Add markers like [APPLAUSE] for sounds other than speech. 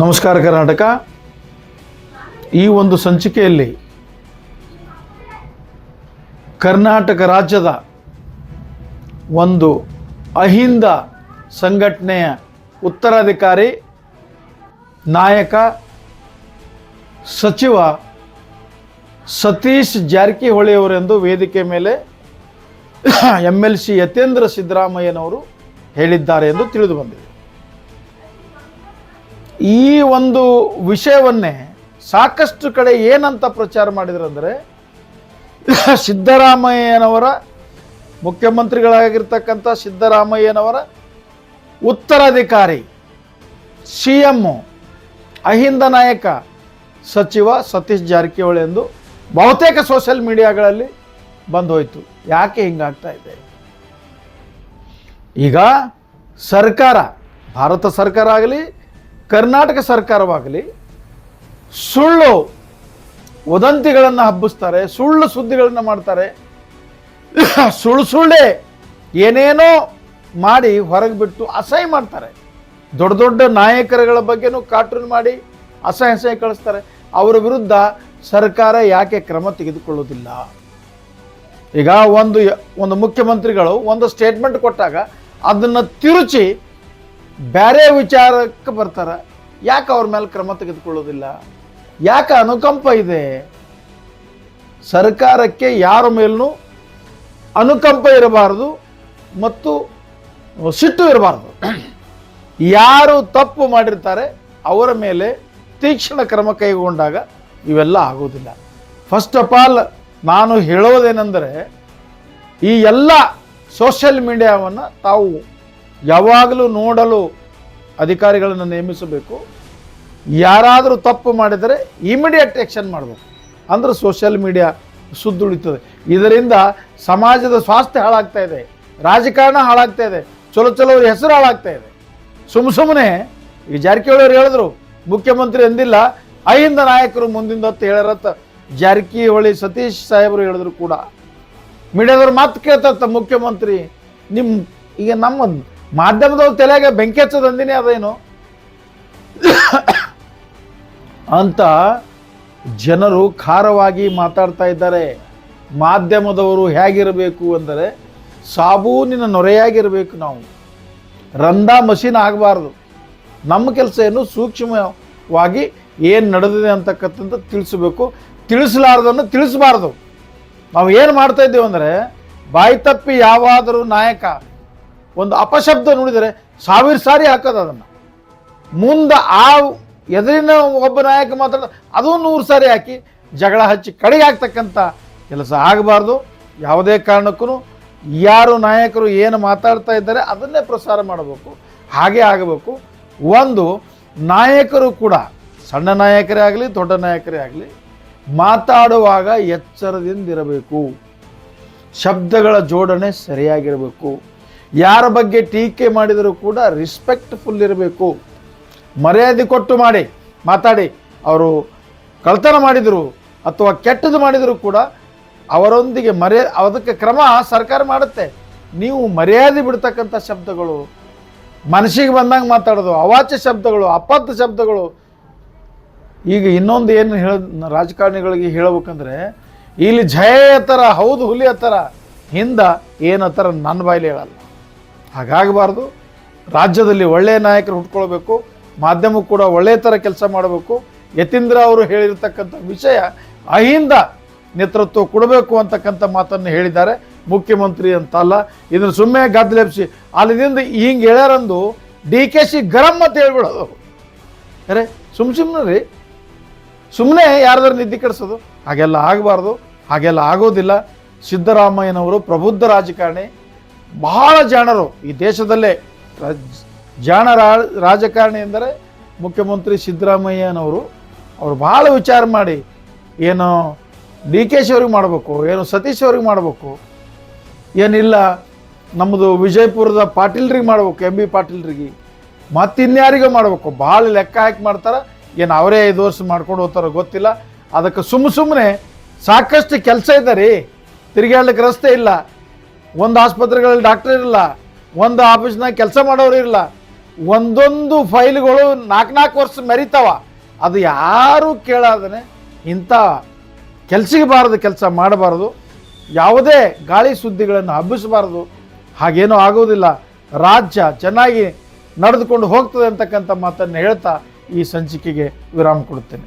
ನಮಸ್ಕಾರ ಕರ್ನಾಟಕ. ಈ ಒಂದು ಸಂಚಿಕೆಯಲ್ಲಿ ಕರ್ನಾಟಕ ರಾಜ್ಯದ ಒಂದು ಅಹಿಂದ ಸಂಘಟನೆಯ ಉತ್ತರಾಧಿಕಾರಿ, ನಾಯಕ, ಸಚಿವ ಸತೀಶ್ ಜಾರಕಿಹೊಳಿ ಅವರೆಂದು ವೇದಿಕೆ ಮೇಲೆ ಎಂ ಎಲ್ ಸಿ ಯತೇಂದ್ರ ಸಿದ್ದರಾಮಯ್ಯನವರು ಹೇಳಿದ್ದಾರೆ ಎಂದು ತಿಳಿದು ಬಂದಿದೆ. ಈ ಒಂದು ವಿಷಯವನ್ನೇ ಸಾಕಷ್ಟು ಕಡೆ ಏನಂತ ಪ್ರಚಾರ ಮಾಡಿದ್ರು ಅಂದರೆ ಸಿದ್ದರಾಮಯ್ಯನವರ ಮುಖ್ಯಮಂತ್ರಿಗಳಾಗಿರ್ತಕ್ಕಂಥ ಸಿದ್ದರಾಮಯ್ಯನವರ ಉತ್ತರಾಧಿಕಾರಿ, ಸಿ ಎಮ್ಮು ಅಹಿಂದ ನಾಯಕ ಸಚಿವ ಸತೀಶ್ ಜಾರಕಿಹೊಳಿ ಎಂದು ಬಹುತೇಕ ಸೋಷಿಯಲ್ ಮೀಡಿಯಾಗಳಲ್ಲಿ ಬಂದು ಹೋಯಿತು ಯಾಕೆ ಹಿಂಗಾಗ್ತಾ ಇದೆ? ಈಗ ಸರ್ಕಾರ, ಭಾರತ ಸರ್ಕಾರ ಆಗಲಿ ಕರ್ನಾಟಕ ಸರ್ಕಾರವಾಗಲಿ ಸುಳ್ಳು ವದಂತಿಗಳನ್ನು ಹಬ್ಬಿಸ್ತಾರೆ, ಸುಳ್ಳು ಸುದ್ದಿಗಳನ್ನು ಮಾಡ್ತಾರೆ. [COUGHS] ಸುಳ್ಳು ಸುಳ್ಳೇ ಏನೇನೋ ಮಾಡಿ ಹೊರಗೆ ಬಿಟ್ಟು ಅಸಹ್ಯ ಮಾಡ್ತಾರೆ. ದೊಡ್ಡ ದೊಡ್ಡ ನಾಯಕರುಗಳ ಬಗ್ಗೆನೂ ಕಾರ್ಟೂನ್ ಮಾಡಿ ಅಸಹ್ಯ ಅಸಹ್ಯ ಕಳಿಸ್ತಾರೆ. ಅವರ ವಿರುದ್ಧ ಸರ್ಕಾರ ಯಾಕೆ ಕ್ರಮ ತೆಗೆದುಕೊಳ್ಳೋದಿಲ್ಲ ಈಗ ಒಂದು ಒಂದು ಮುಖ್ಯಮಂತ್ರಿಗಳು ಒಂದು ಸ್ಟೇಟ್ಮೆಂಟ್ ಕೊಟ್ಟಾಗ ಅದನ್ನು ತಿರುಚಿ ಬೇರೆ ವಿಚಾರಕ್ಕೆ ಬರ್ತಾರೆ. ಯಾಕೆ ಅವ್ರ ಮೇಲೆ ಕ್ರಮ ತೆಗೆದುಕೊಳ್ಳೋದಿಲ್ಲ? ಯಾಕೆ ಅನುಕಂಪ ಇದೆ? ಸರ್ಕಾರಕ್ಕೆ ಯಾರ ಮೇಲೂ ಅನುಕಂಪ ಇರಬಾರದು ಮತ್ತು ಸಿಟ್ಟು ಇರಬಾರ್ದು. ಯಾರು ತಪ್ಪು ಮಾಡಿರ್ತಾರೆ, ಅವರ ಮೇಲೆ ತೀಕ್ಷ್ಣ ಕ್ರಮ ಕೈಗೊಂಡಾಗ ಇವೆಲ್ಲ ಆಗೋದಿಲ್ಲ. ಫಸ್ಟ್ ಆಫ್ ಆಲ್ ನಾನು ಹೇಳೋದೇನೆಂದರೆ, ಈ ಎಲ್ಲ ಸೋಷಿಯಲ್ ಮೀಡಿಯಾವನ್ನು ತಾವು ಯಾವಾಗಲೂ ನೋಡಲು ಅಧಿಕಾರಿಗಳನ್ನು ನೇಮಿಸಬೇಕು. ಯಾರಾದರೂ ತಪ್ಪು ಮಾಡಿದರೆ ಇಮಿಡಿಯೇಟ್ ಆ್ಯಕ್ಷನ್ ಮಾಡಬೇಕು. ಅಂದ್ರೆ ಸೋಷಿಯಲ್ ಮೀಡಿಯಾ ಸುದ್ದುಳಿತದೆ ಇದರಿಂದ ಸಮಾಜದ ಸ್ವಾಸ್ಥ್ಯ ಹಾಳಾಗ್ತಾ ಇದೆ. ರಾಜಕಾರಣ ಹಾಳಾಗ್ತಾ ಇದೆ. ಚಲೋ ಚಲೋ ಹೆಸರು ಹಾಳಾಗ್ತಾ ಇದೆ. ಸುಮ್ಮ ಸುಮ್ಮನೆ ಈ ಜಾರಕಿಹೊಳಿಯವ್ರು ಹೇಳಿದ್ರು, ಮುಖ್ಯಮಂತ್ರಿ ಎಂದಿಲ್ಲ ಅಹಿಂದ ನಾಯಕರು ಮುಂದಿಂದ ಹೊತ್ತು ಹೇಳಿರತ್ತ ಜಾರಕಿಹೊಳಿ ಸತೀಶ್ ಸಾಹೇಬರು ಹೇಳಿದ್ರು ಕೂಡ. ಮೀಡಿಯಾದವ್ರು ಮಾತು ಕೇಳ್ತತ್ತ ಮುಖ್ಯಮಂತ್ರಿ ನಿಮ್ಮ ಈಗ ನಮ್ಮ ಮಾಧ್ಯಮದವ್ರ ತಲೆಗೆ ಬೆಂಕಿ ಹಚ್ಚೋದು ಅಂದಿನೇ ಅದೇನು? ಅಂತ ಜನರು ಖಾರವಾಗಿ ಮಾತಾಡ್ತಾ ಇದ್ದಾರೆ. ಮಾಧ್ಯಮದವರು ಹೇಗಿರಬೇಕು ಅಂದರೆ ಸಾಬೂನಿನ ನೊರೆಯಾಗಿರಬೇಕು ನಾವು. ರಂಧ ಮಷೀನ್ ಆಗಬಾರ್ದು. ನಮ್ಮ ಕೆಲಸ ಏನು? ಸೂಕ್ಷ್ಮವಾಗಿ ಏನು ನಡೆದಿದೆ ಅಂತಕ್ಕಂಥದ್ದು ತಿಳಿಸಬೇಕು. ತಿಳಿಸಲಾರ್ದನ್ನು ತಿಳಿಸಬಾರ್ದು. ನಾವು ಏನು ಮಾಡ್ತಾ ಇದ್ದೇವೆ ಅಂದರೆ, ಬಾಯಿ ತಪ್ಪಿ ಯಾವಾದರೂ ನಾಯಕ ಒಂದು ಅಪಶಬ್ದ ನುಡಿದರೆ ಸಾವಿರ ಸಾರಿ ಹಾಕೋದು ಅದನ್ನು. ಮುಂದೆ ಆ ಎದುರಿನ ಒಬ್ಬ ನಾಯಕ ಮಾತಾಡ ಅದು ನೂರು ಸಾರಿ ಹಾಕಿ ಜಗಳ ಹಚ್ಚಿ ಕಡೆಗೆ ಆಗ್ತಕ್ಕಂಥ ಕೆಲಸ ಆಗಬಾರ್ದು. ಯಾವುದೇ ಕಾರಣಕ್ಕೂ ಯಾರು ನಾಯಕರು ಏನು ಮಾತಾಡ್ತಾ ಇದ್ದಾರೆ ಅದನ್ನೇ ಪ್ರಸಾರ ಮಾಡಬೇಕು. ಹಾಗೆ ಆಗಬೇಕು. ಒಂದು, ನಾಯಕರು ಕೂಡ ಸಣ್ಣ ನಾಯಕರೇ ಆಗಲಿ, ದೊಡ್ಡ ನಾಯಕರೇ ಆಗಲಿ ಮಾತಾಡುವಾಗ ಎಚ್ಚರದಿಂದಿರಬೇಕು ಶಬ್ದಗಳ ಜೋಡಣೆ ಸರಿಯಾಗಿರಬೇಕು. ಯಾರ ಬಗ್ಗೆ ಟೀಕೆ ಮಾಡಿದರೂ ಕೂಡ ರಿಸ್ಪೆಕ್ಟ್ಫುಲ್ ಇರಬೇಕು. ಮರ್ಯಾದೆ ಕೊಟ್ಟು ಮಾಡಿ, ಮಾತಾಡಿ. ಅವರು ಕಳ್ತನ ಮಾಡಿದರು ಅಥವಾ ಕೆಟ್ಟದ್ದು ಮಾಡಿದರೂ ಕೂಡ ಅವರೊಂದಿಗೆ ಮರ್ಯಾ, ಅದಕ್ಕೆ ಕ್ರಮ ಸರ್ಕಾರ ಮಾಡುತ್ತೆ. ನೀವು ಮರ್ಯಾದೆ ಬಿಡ್ತಕ್ಕಂಥ ಶಬ್ದಗಳು, ಮನಸ್ಸಿಗೆ ಬಂದಂಗೆ ಮಾತಾಡೋದು, ಅವಾಚ್ಯ ಶಬ್ದಗಳು ಅಪಥ ಶಬ್ದಗಳು. ಈಗ ಇನ್ನೊಂದು ಏನು ಹೇಳ, ರಾಜಕಾರಣಿಗಳಿಗೆ ಹೇಳಬೇಕಂದ್ರೆ, ಇಲ್ಲಿ ಜಯ ಥರ ಹೌದು ಹುಲಿ ಹತ್ತರ ಹಿಂದ ಏನು ಥರ ನನ್ನ ಬಾಯಲ್ಲಿ ಹೇಳಲ್ಲ. ಹಾಗಾಗಬಾರ್ದು. ರಾಜ್ಯದಲ್ಲಿ ಒಳ್ಳೆಯ ನಾಯಕರು ಹುಟ್ಕೊಳ್ಬೇಕು. ಮಾಧ್ಯಮ ಕೂಡ ಒಳ್ಳೆಯ ಥರ ಕೆಲಸ ಮಾಡಬೇಕು. ಯತೀಂದ್ರ ಅವರು ಹೇಳಿರ್ತಕ್ಕಂಥ ವಿಷಯ ಅಹಿಂದ ನೇತೃತ್ವ ಕೊಡಬೇಕು ಅಂತಕ್ಕಂಥ ಮಾತನ್ನು ಹೇಳಿದ್ದಾರೆ. ಮುಖ್ಯಮಂತ್ರಿ ಅಂತಲ್ಲ. ಇದನ್ನು ಸುಮ್ಮನೆ ಗದ್ದಲೆಪ್ಸಿ ಅಲ್ಲಿಂದ ಹಿಂಗೆ ಹೇಳ್ಯಾರಂದು ಡಿ ಕೆ ಶಿ ಗರಂ ಅಂತ ಹೇಳ್ಬಿಡೋದು. ಅರೆ ಸುಮ್ ಸುಮ್ಮನೆ ರೀ. ಸುಮ್ಮನೆ ಯಾರ್ದಾರು ನಿದ್ದೆ ಕೆಡಿಸೋದು. ಹಾಗೆಲ್ಲ ಆಗಬಾರ್ದು. ಹಾಗೆಲ್ಲ ಆಗೋದಿಲ್ಲ. ಸಿದ್ದರಾಮಯ್ಯನವರು ಪ್ರಬುದ್ಧ ರಾಜಕಾರಣಿ. ಬಹಳ ಜಾಣರು ಈ ದೇಶದಲ್ಲೇ ಜಾಣ ರಾಜಕಾರಣಿ ಎಂದರೆ ಮುಖ್ಯಮಂತ್ರಿ ಸಿದ್ದರಾಮಯ್ಯನವರು. ಅವರು ಭಾಳ ವಿಚಾರ ಮಾಡಿ, ಏನು ಡಿ ಕೆ ಶಿ ಅವ್ರಿಗೆ ಮಾಡಬೇಕು, ಏನು ಸತೀಶ್ ಅವ್ರಿಗೆ ಮಾಡಬೇಕು, ಏನಿಲ್ಲ, ನಮ್ಮದು ವಿಜಯಪುರದ ಪಾಟೀಲ್ರಿಗೆ ಮಾಡಬೇಕು, ಎಂ ಬಿ ಪಾಟೀಲ್ರಿಗೆ. ಮತ್ತಿನ್ಯಾರಿಗೆ ಮಾಡಬೇಕು ಭಾಳ ಲೆಕ್ಕ ಹಾಕಿ ಮಾಡ್ತಾರೆ, ಏನು ಅವರೇ ಐದು ವರ್ಷ ಮಾಡ್ಕೊಂಡು ಹೋಗ್ತಾರೋ ಗೊತ್ತಿಲ್ಲ. ಅದಕ್ಕೆ ಸುಮ್ಮ ಸುಮ್ಮನೆ ಸಾಕಷ್ಟು ಕೆಲಸ ಇದೆ ರೀ ತಿರುಗಾಡ್ಲಿಕ್ಕೆ ರಸ್ತೆ ಇಲ್ಲ. ಒಂದು ಆಸ್ಪತ್ರೆಗಳಲ್ಲಿ ಡಾಕ್ಟರ್ ಇರಲ್ಲ, ಒಂದು ಆಫೀಸ್ನಾಗ ಕೆಲಸ ಮಾಡೋರು ಇರಲ್ಲ, ಒಂದೊಂದು ಫೈಲ್ಗಳು ನಾಲ್ಕು ನಾಲ್ಕು ವರ್ಷ ಮೆರಿತಾವ. ಅದು ಯಾರೂ ಕೇಳಾದನೆ ಇಂಥ ಕೆಲಸಿಗೆ ಬಾರದು ಕೆಲಸ ಮಾಡಬಾರದು, ಯಾವುದೇ ಗಾಳಿ ಸುದ್ದಿಗಳನ್ನು ಹಬ್ಬಿಸಬಾರದು, ಹಾಗೇನೂ ಆಗೋದಿಲ್ಲ ರಾಜ್ಯ ಚೆನ್ನಾಗಿ ನಡೆದುಕೊಂಡು ಹೋಗ್ತದೆ ಅಂತಕ್ಕಂಥ ಮಾತನ್ನು ಹೇಳ್ತಾ ಈ ಸಂಚಿಕೆಗೆ ವಿರಾಮ ಕೊಡುತ್ತೇನೆ.